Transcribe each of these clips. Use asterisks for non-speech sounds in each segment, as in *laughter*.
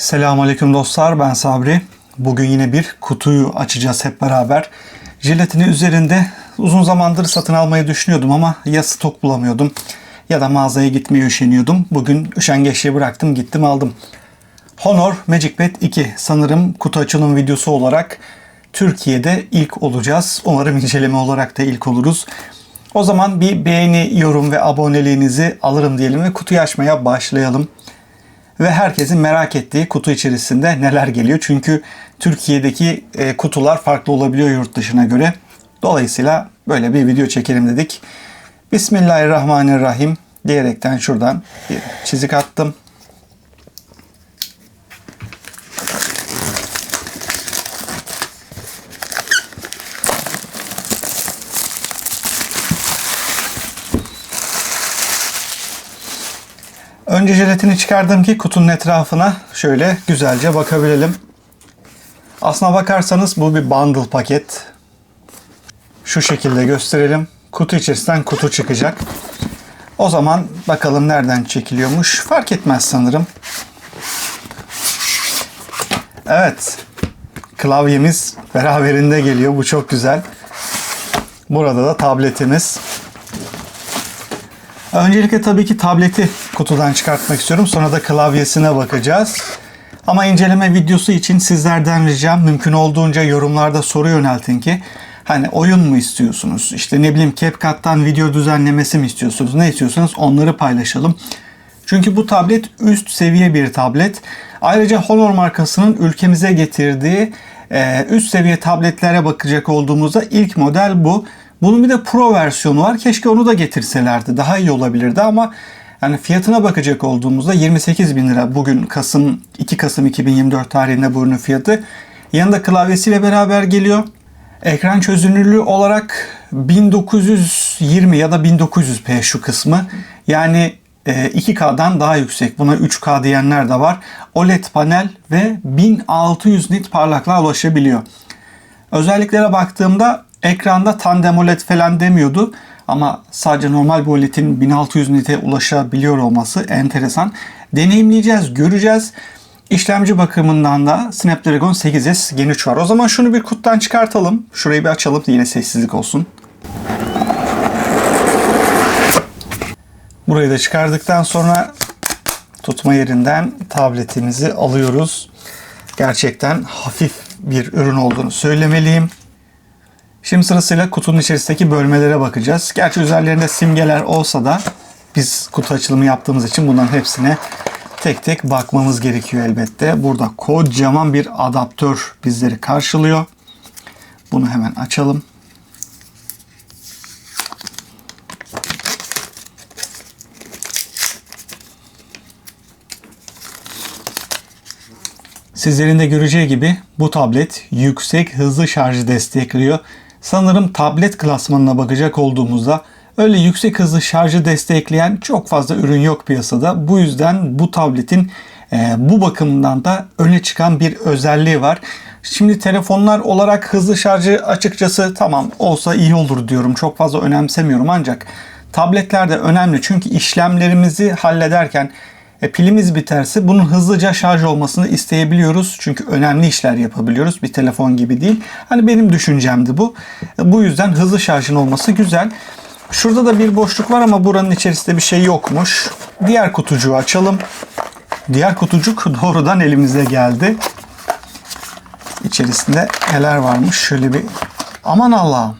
Selamünaleyküm dostlar ben Sabri. Bugün yine bir kutuyu açacağız hep beraber. Jiletini üzerinde uzun zamandır satın almayı düşünüyordum ama ya stok bulamıyordum ya da mağazaya gitmeye üşeniyordum. Bugün üşengeçliği bıraktım gittim aldım. Honor Magic Pad 2 sanırım kutu açılım videosu olarak Türkiye'de ilk olacağız. Umarım inceleme olarak da ilk oluruz. O zaman bir beğeni, yorum ve aboneliğinizi alırım diyelim ve kutuyu açmaya başlayalım ve herkesin merak ettiği kutu içerisinde neler geliyor. Çünkü Türkiye'deki e, kutular farklı olabiliyor yurt dışına göre. Dolayısıyla böyle bir video çekelim dedik. Bismillahirrahmanirrahim diyerekten şuradan bir çizik attım. Önce jelatini çıkardım ki kutunun etrafına şöyle güzelce bakabilelim. Aslına bakarsanız bu bir bundle paket. Şu şekilde gösterelim. Kutu içerisinden kutu çıkacak. O zaman bakalım nereden çekiliyormuş. Fark etmez sanırım. Evet. Klavyemiz beraberinde geliyor. Bu çok güzel. Burada da tabletimiz. Öncelikle tabii ki tableti kutudan çıkartmak istiyorum. Sonra da klavyesine bakacağız. Ama inceleme videosu için sizlerden ricam mümkün olduğunca yorumlarda soru yöneltin ki hani oyun mu istiyorsunuz? İşte ne bileyim CapCut'tan video düzenlemesi mi istiyorsunuz? Ne istiyorsanız onları paylaşalım. Çünkü bu tablet üst seviye bir tablet. Ayrıca Honor markasının ülkemize getirdiği üst seviye tabletlere bakacak olduğumuzda ilk model bu. Bunun bir de Pro versiyonu var. Keşke onu da getirselerdi. Daha iyi olabilirdi ama yani fiyatına bakacak olduğumuzda 28 bin lira. Bugün Kasım 2 Kasım 2024 tarihinde bu ürünün fiyatı. Yanında klavyesiyle beraber geliyor. Ekran çözünürlüğü olarak 1920 ya da 1900p şu kısmı. Yani 2K'dan daha yüksek. Buna 3K diyenler de var. OLED panel ve 1600 nit parlaklığa ulaşabiliyor. Özelliklere baktığımda ekranda tandem OLED falan demiyordu. Ama sadece normal bir OLED'in 1600 nite ulaşabiliyor olması enteresan. Deneyimleyeceğiz, göreceğiz. İşlemci bakımından da Snapdragon 8S Gen 3 var. O zaman şunu bir kuttan çıkartalım. Şurayı bir açalım yine sessizlik olsun. Burayı da çıkardıktan sonra tutma yerinden tabletimizi alıyoruz. Gerçekten hafif bir ürün olduğunu söylemeliyim. Şimdi sırasıyla kutunun içerisindeki bölmelere bakacağız. Gerçi üzerlerinde simgeler olsa da biz kutu açılımı yaptığımız için bunların hepsine tek tek bakmamız gerekiyor elbette. Burada kocaman bir adaptör bizleri karşılıyor. Bunu hemen açalım. Sizlerin de göreceği gibi bu tablet yüksek hızlı şarjı destekliyor. Sanırım tablet klasmanına bakacak olduğumuzda öyle yüksek hızlı şarjı destekleyen çok fazla ürün yok piyasada. Bu yüzden bu tabletin e, bu bakımdan da öne çıkan bir özelliği var. Şimdi telefonlar olarak hızlı şarjı açıkçası tamam olsa iyi olur diyorum. Çok fazla önemsemiyorum ancak tabletler de önemli. Çünkü işlemlerimizi hallederken e, pilimiz biterse bunun hızlıca şarj olmasını isteyebiliyoruz. Çünkü önemli işler yapabiliyoruz. Bir telefon gibi değil. Hani benim düşüncemdi bu. E, bu yüzden hızlı şarjın olması güzel. Şurada da bir boşluk var ama buranın içerisinde bir şey yokmuş. Diğer kutucuğu açalım. Diğer kutucuk *laughs* doğrudan elimize geldi. İçerisinde neler varmış? Şöyle bir aman Allah'ım.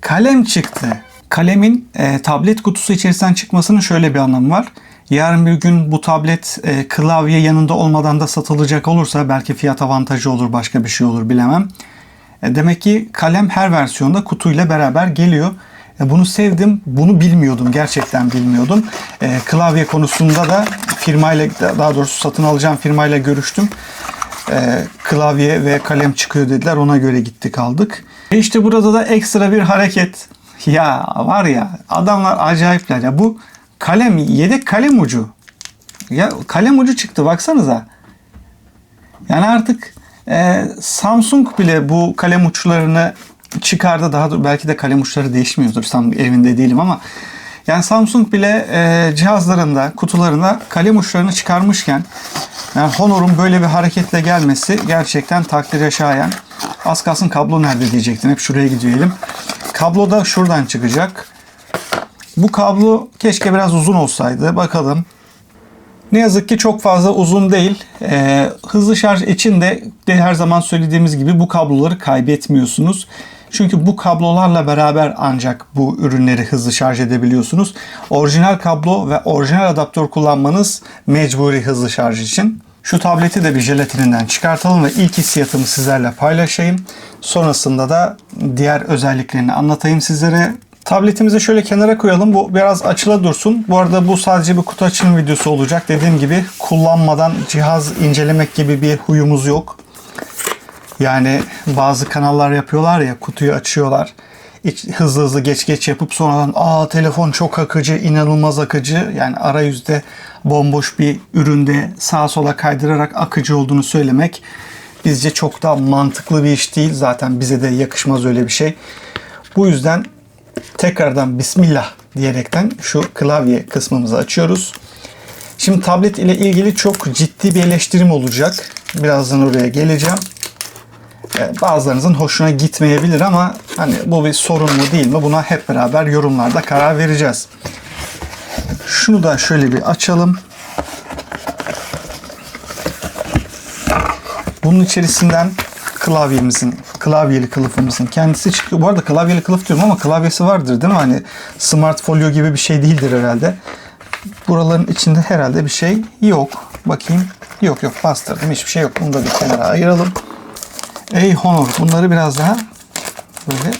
Kalem çıktı. Kalemin e, tablet kutusu içerisinden çıkmasının şöyle bir anlamı var. Yarın bir gün bu tablet e, klavye yanında olmadan da satılacak olursa belki fiyat avantajı olur başka bir şey olur bilemem. E, demek ki kalem her versiyonda kutuyla beraber geliyor. E, bunu sevdim. Bunu bilmiyordum. Gerçekten bilmiyordum. E, klavye konusunda da firmayla daha doğrusu satın alacağım firmayla görüştüm. E, klavye ve kalem çıkıyor dediler. Ona göre gittik aldık. E işte burada da ekstra bir hareket. Ya var ya adamlar acayipler ya. Bu kalem yedek kalem ucu. Ya kalem ucu çıktı baksanıza. Yani artık e, Samsung bile bu kalem uçlarını çıkardı. Daha da belki de kalem uçları değişmiyordur. Tam evinde değilim ama Yani Samsung bile e, cihazlarında, kutularında kalem uçlarını çıkarmışken yani Honor'un böyle bir hareketle gelmesi gerçekten takdire şayan. Az kalsın kablo nerede diyecektin. Hep şuraya gidiyor Kablo da şuradan çıkacak. Bu kablo keşke biraz uzun olsaydı. Bakalım. Ne yazık ki çok fazla uzun değil. Ee, hızlı şarj için de, de her zaman söylediğimiz gibi bu kabloları kaybetmiyorsunuz. Çünkü bu kablolarla beraber ancak bu ürünleri hızlı şarj edebiliyorsunuz. Orijinal kablo ve orijinal adaptör kullanmanız mecburi hızlı şarj için. Şu tableti de bir jelatininden çıkartalım ve ilk hissiyatımı sizlerle paylaşayım. Sonrasında da diğer özelliklerini anlatayım sizlere. Tabletimizi şöyle kenara koyalım. Bu biraz açıla dursun. Bu arada bu sadece bir kutu açılım videosu olacak. Dediğim gibi kullanmadan cihaz incelemek gibi bir huyumuz yok. Yani bazı kanallar yapıyorlar ya kutuyu açıyorlar. Hızlı hızlı geç geç yapıp sonradan aa telefon çok akıcı, inanılmaz akıcı. Yani arayüzde bomboş bir üründe sağa sola kaydırarak akıcı olduğunu söylemek bizce çok da mantıklı bir iş değil. Zaten bize de yakışmaz öyle bir şey. Bu yüzden tekrardan Bismillah diyerekten şu klavye kısmımızı açıyoruz. Şimdi tablet ile ilgili çok ciddi bir eleştirim olacak. Birazdan oraya geleceğim. Bazılarınızın hoşuna gitmeyebilir ama hani bu bir sorun mu değil mi buna hep beraber yorumlarda karar vereceğiz. Şunu da şöyle bir açalım. Bunun içerisinden klavyemizin, klavyeli kılıfımızın kendisi çıkıyor. Bu arada klavyeli kılıf diyorum ama klavyesi vardır değil mi? Hani smart folio gibi bir şey değildir herhalde. Buraların içinde herhalde bir şey yok. Bakayım. Yok yok bastırdım. Hiçbir şey yok. Bunu da bir kenara ayıralım. Ey Honor. Bunları biraz daha böyle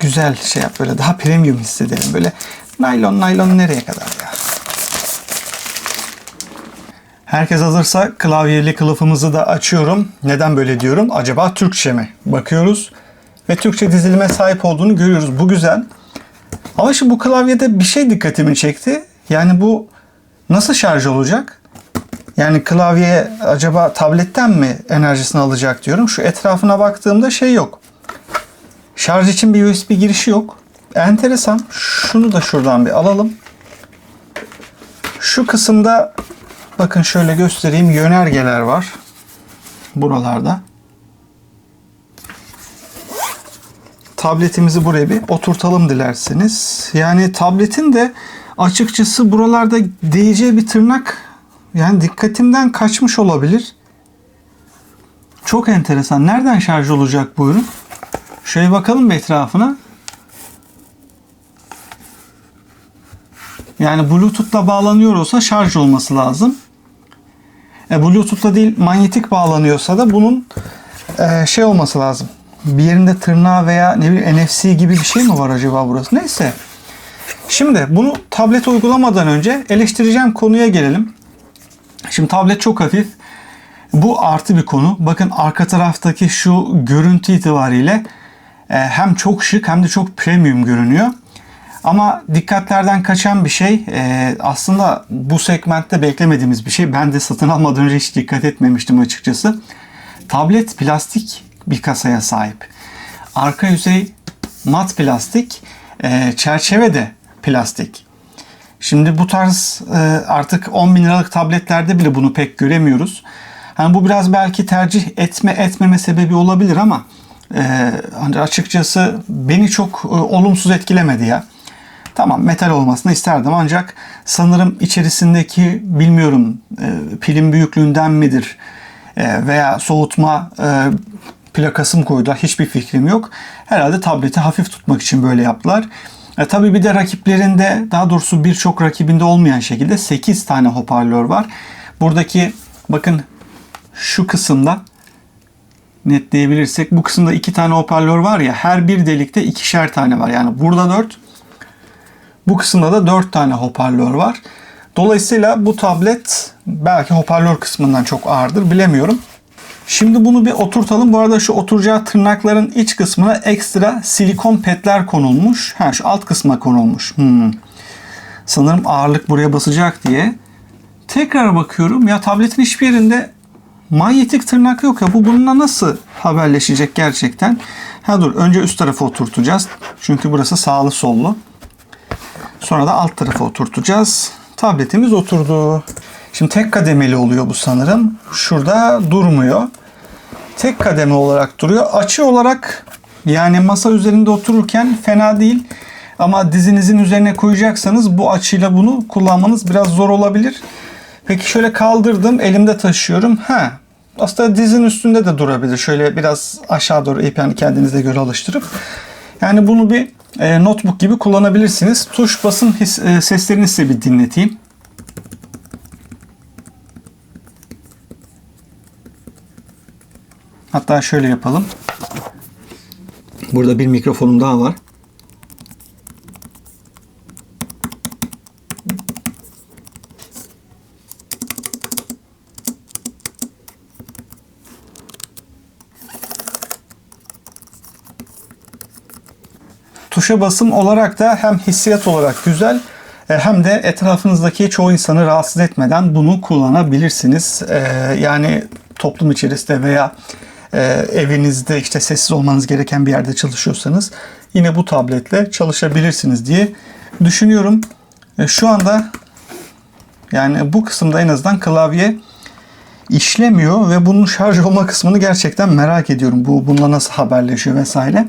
güzel şey yap. Böyle daha premium hissedelim. Böyle naylon naylon nereye kadar ya? Herkes hazırsa klavyeli kılıfımızı da açıyorum. Neden böyle diyorum? Acaba Türkçe mi? Bakıyoruz ve Türkçe dizilime sahip olduğunu görüyoruz. Bu güzel. Ama şimdi bu klavyede bir şey dikkatimi çekti. Yani bu nasıl şarj olacak? Yani klavye acaba tabletten mi enerjisini alacak diyorum. Şu etrafına baktığımda şey yok. Şarj için bir USB girişi yok. Enteresan. Şunu da şuradan bir alalım. Şu kısımda bakın şöyle göstereyim yönergeler var. Buralarda. Tabletimizi buraya bir oturtalım dilerseniz. Yani tabletin de açıkçası buralarda değeceği bir tırnak yani dikkatimden kaçmış olabilir. Çok enteresan. Nereden şarj olacak bu ürün? Şöyle bakalım etrafına. Yani Bluetooth'la bağlanıyor olsa şarj olması lazım. E, Bluetooth'la değil manyetik bağlanıyorsa da bunun e, şey olması lazım. Bir yerinde tırnağı veya ne bileyim NFC gibi bir şey mi var acaba burası? Neyse. Şimdi bunu tablet uygulamadan önce eleştireceğim konuya gelelim. Şimdi tablet çok hafif. Bu artı bir konu. Bakın arka taraftaki şu görüntü itibariyle e, hem çok şık hem de çok premium görünüyor. Ama dikkatlerden kaçan bir şey e, aslında bu segmentte beklemediğimiz bir şey. Ben de satın almadan önce hiç dikkat etmemiştim açıkçası. Tablet plastik bir kasaya sahip. Arka yüzey mat plastik, e, çerçeve de plastik. Şimdi bu tarz e, artık 10 bin liralık tabletlerde bile bunu pek göremiyoruz. Yani bu biraz belki tercih etme etmeme sebebi olabilir ama e, açıkçası beni çok e, olumsuz etkilemedi ya. Tamam metal olmasını isterdim ancak sanırım içerisindeki bilmiyorum e, pilin büyüklüğünden midir e, veya soğutma e, plakası mı koydular hiçbir fikrim yok. Herhalde tableti hafif tutmak için böyle yaptılar. E, tabii bir de rakiplerinde daha doğrusu birçok rakibinde olmayan şekilde 8 tane hoparlör var. Buradaki bakın şu kısımda netleyebilirsek bu kısımda iki tane hoparlör var ya her bir delikte ikişer tane var. Yani burada 4 bu kısımda da 4 tane hoparlör var. Dolayısıyla bu tablet belki hoparlör kısmından çok ağırdır bilemiyorum. Şimdi bunu bir oturtalım. Bu arada şu oturacağı tırnakların iç kısmına ekstra silikon petler konulmuş. Ha şu alt kısma konulmuş. Hmm. Sanırım ağırlık buraya basacak diye. Tekrar bakıyorum. Ya tabletin hiçbir yerinde manyetik tırnak yok ya. Bu bununla nasıl haberleşecek gerçekten? Ha dur önce üst tarafa oturtacağız. Çünkü burası sağlı sollu. Sonra da alt tarafa oturtacağız. Tabletimiz oturdu. Şimdi tek kademeli oluyor bu sanırım. Şurada durmuyor. Tek kademe olarak duruyor. Açı olarak yani masa üzerinde otururken fena değil. Ama dizinizin üzerine koyacaksanız bu açıyla bunu kullanmanız biraz zor olabilir. Peki şöyle kaldırdım, elimde taşıyorum. Ha, aslında dizin üstünde de durabilir. Şöyle biraz aşağı doğru eğip yani kendinize göre alıştırıp. Yani bunu bir e, notebook gibi kullanabilirsiniz. Tuş basın his, e, seslerini size bir dinleteyim. Hatta şöyle yapalım. Burada bir mikrofonum daha var. Tuşa basım olarak da hem hissiyat olarak güzel e, hem de etrafınızdaki çoğu insanı rahatsız etmeden bunu kullanabilirsiniz. E, Yani toplum içerisinde veya e, evinizde işte sessiz olmanız gereken bir yerde çalışıyorsanız yine bu tabletle çalışabilirsiniz diye düşünüyorum. E, Şu anda yani bu kısımda en azından klavye işlemiyor ve bunun şarj olma kısmını gerçekten merak ediyorum. Bu bununla nasıl haberleşiyor vesaire.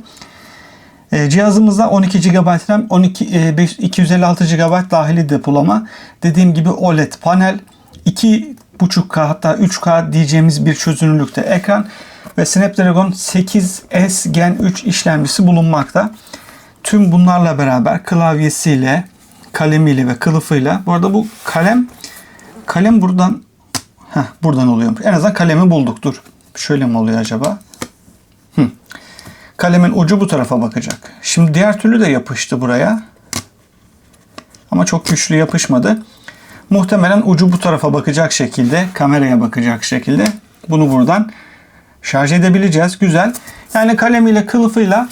E, Cihazımızda 12 GB RAM, 12 e, beş- 256 GB dahili depolama. Dediğim gibi OLED panel, 2.5K hatta 3K diyeceğimiz bir çözünürlükte ekran ve Snapdragon 8S Gen 3 işlemcisi bulunmakta. Tüm bunlarla beraber klavyesiyle, kalemiyle ve kılıfıyla. Bu arada bu kalem kalem buradan Heh, buradan oluyormuş. En azından kalemi bulduk. Dur. Şöyle mi oluyor acaba? Kalemin ucu bu tarafa bakacak. Şimdi diğer türlü de yapıştı buraya. Ama çok güçlü yapışmadı. Muhtemelen ucu bu tarafa bakacak şekilde, kameraya bakacak şekilde bunu buradan şarj edebileceğiz. Güzel. Yani kalemiyle, kılıfıyla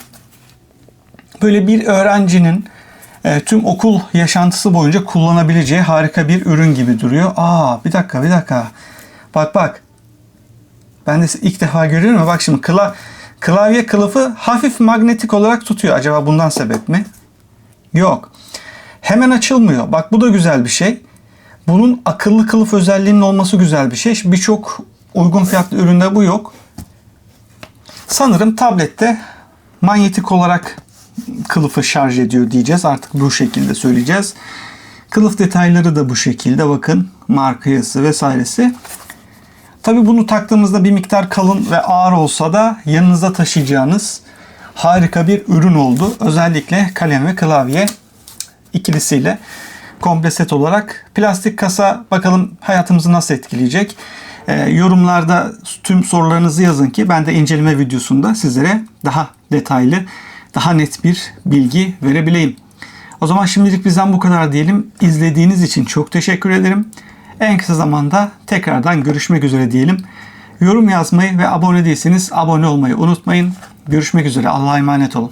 böyle bir öğrencinin e, tüm okul yaşantısı boyunca kullanabileceği harika bir ürün gibi duruyor. Aa bir dakika bir dakika. Bak bak. Ben de ilk defa görüyorum. Bak şimdi kla klavye kılıfı hafif magnetik olarak tutuyor. Acaba bundan sebep mi? Yok. Hemen açılmıyor. Bak bu da güzel bir şey. Bunun akıllı kılıf özelliğinin olması güzel bir şey. Birçok uygun fiyatlı üründe bu yok. Sanırım tablette manyetik olarak kılıfı şarj ediyor diyeceğiz. Artık bu şekilde söyleyeceğiz. Kılıf detayları da bu şekilde. Bakın markası vesairesi. Tabi bunu taktığımızda bir miktar kalın ve ağır olsa da yanınızda taşıyacağınız harika bir ürün oldu. Özellikle kalem ve klavye ikilisiyle komple set olarak. Plastik kasa bakalım hayatımızı nasıl etkileyecek. Ee, yorumlarda tüm sorularınızı yazın ki ben de inceleme videosunda sizlere daha detaylı, daha net bir bilgi verebileyim. O zaman şimdilik bizden bu kadar diyelim. İzlediğiniz için çok teşekkür ederim. En kısa zamanda tekrardan görüşmek üzere diyelim. Yorum yazmayı ve abone değilseniz abone olmayı unutmayın. Görüşmek üzere. Allah'a emanet olun.